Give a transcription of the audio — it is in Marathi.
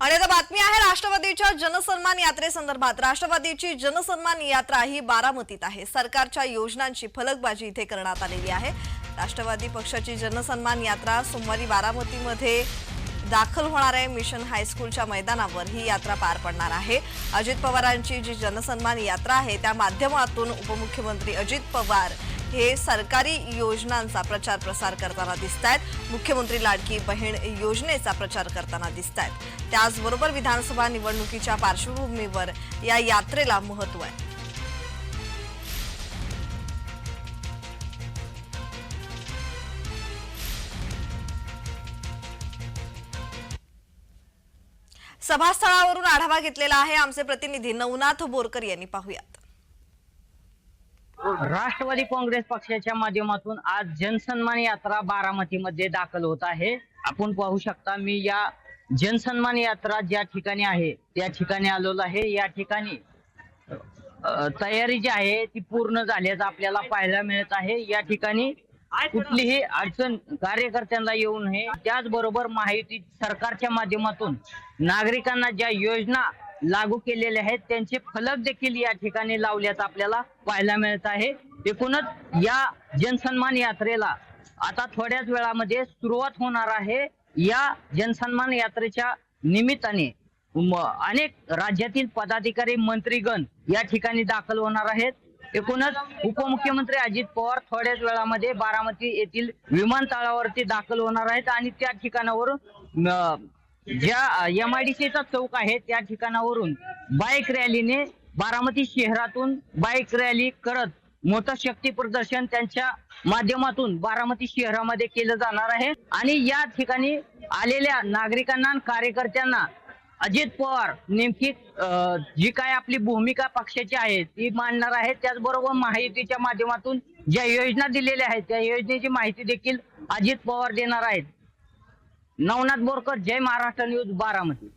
आणि आता बातमी आहे राष्ट्रवादीच्या जनसन्मान यात्रेसंदर्भात. राष्ट्रवादीची जनसन्मान यात्रा ही बारामतीत आहे. सरकारच्या योजनांची फलकबाजी इथे करण्यात आलेली आहे. राष्ट्रवादी पक्षाची जनसन्मान यात्रा सोमवारी बारामतीमध्ये दाखल होणार आहे. मिशन हायस्कूलच्या मैदानावर ही यात्रा पार पडणार आहे. अजित पवारांची जी जनसन्मान यात्रा आहे त्या माध्यमातून उपमुख्यमंत्री अजित पवार हे सरकारी योजनांचा प्रचार प्रसार करताना दिसत आहेत मुख्यमंत्री लाडकी बहीण योजनेचा प्रचार करताना दिसत आहेत त्याचबरोबर विधानसभा निवडणुकीच्या पार्श्वभूमीवर या यात्रेला महत्त्व आहे. सभास्थळावरून आढावा घेतलेला आहे आमचे प्रतिनिधी नवनाथ बोरकर यांनी पाहुयात. राष्ट्रवादी काँग्रेस पक्षाच्या माध्यमातून आज जनसन्मान यात्रा बारामतीमध्ये दाखल होत आहे. आपण पाहू शकता मी या जनसन्मान यात्रा ज्या ठिकाणी आहे त्या ठिकाणी आलेलो आहे. या ठिकाणी तयारी जी आहे ती पूर्ण झाल्याचं आपल्याला पाहायला मिळत आहे. या ठिकाणी कुठलीही अडचण कार्यकर्त्यांना येऊ नये. त्याचबरोबर माहिती सरकारच्या माध्यमातून नागरिकांना ज्या योजना लागू केलेले आहेत. त्यांचे फलक देखील या ठिकाणी लावल्याचं आपल्याला पाहायला मिळत आहे. एकूणच या जनसन्मान यात्रेला आता थोड्याच वेळामध्ये सुरुवात होणार आहे. या जनसन्मान यात्रेच्या निमित्ताने अनेक राज्यातील पदाधिकारी मंत्रीगण या ठिकाणी दाखल होणार आहेत. एकूणच उपमुख्यमंत्री अजित पवार थोड्याच वेळामध्ये बारामती येथील विमानतळावरती दाखल होणार आहेत आणि त्या ठिकाणावरून ज्या एम आय डी सीचा चौक आहे त्या ठिकाणावरून बाईक रॅलीने बारामती शहरातून बाईक रॅली करत मोठं शक्ती प्रदर्शन त्यांच्या माध्यमातून बारामती शहरामध्ये केलं जाणार आहे. आणि या ठिकाणी आलेल्या नागरिकांना आणि कार्यकर्त्यांना अजित पवार नेमकी जी काय आपली भूमिका पक्षाची आहे ती मांडणार आहे. त्याचबरोबर माहितीच्या माध्यमातून ज्या योजना दिलेल्या आहेत त्या योजनेची माहिती देखील अजित पवार देणार आहेत. नवनाथ बोरकर जय महाराष्ट्र न्यूज बारामती.